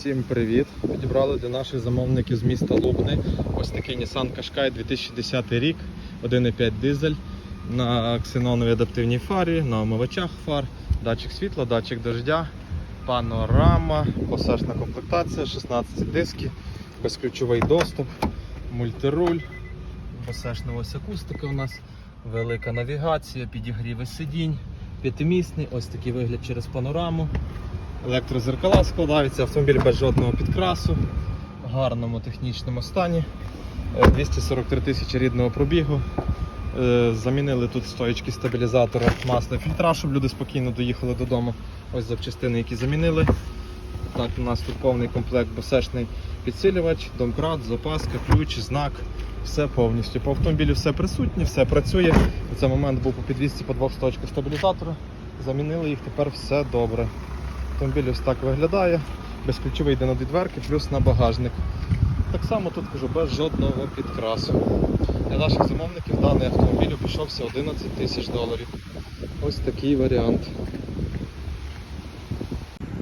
Всім привіт! Підібрали для наших замовників з міста Лубни. Ось такий Nissan Qashqai 2010 рік, 1,5 дизель на ксеноновій адаптивній фарі, на омивачах фар, датчик світла, датчик дождя, панорама, посажна комплектація, 16 диски, безключовий доступ, мультируль, посажна ось акустика у нас, велика навігація, підігріви сидінь, п'ятимісний, ось такий вигляд через панораму. Електрозеркала складаються, автомобіль без жодного підкрасу, в гарному технічному стані. Е, 243 тисячі рідного пробігу. Е, Замінили тут стоїчки стабілізатора, масло, фільтра, щоб люди спокійно доїхали додому. Ось запчастини, які замінили. Так, у нас тут повний комплект босешний підсилювач, домкрат, запаска, ключ, знак. Все повністю. По автомобілю все присутнє, все працює. У цей момент був по підвісці по двох сточках стабілізатора. Замінили їх, тепер все добре. Автомобіль ось так виглядає. Безключовий йде на дві дверки, плюс на багажник. Так само тут кажу, без жодного підкрасу. Для наших замовників даний автомобіль обійшовся 11 тисяч доларів. Ось такий варіант.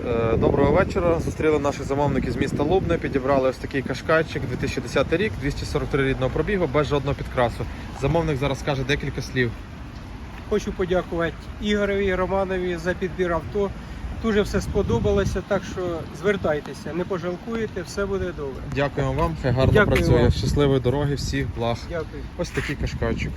Е, Доброго вечора. Зустріли наших замовників з міста Лубне. Підібрали ось такий кашкайчик 2010 рік, 243 рідного пробігу, без жодного підкрасу. Замовник зараз скаже декілька слів. Хочу подякувати Ігорові Романові за підбір авто. Дуже все сподобалося, так що звертайтеся, не пожалкуєте, все буде добре. Дякуємо вам, хай гарно Дякую працює. вам. Щасливої дороги, всіх благ. Дякую. Ось такий кашкайчик.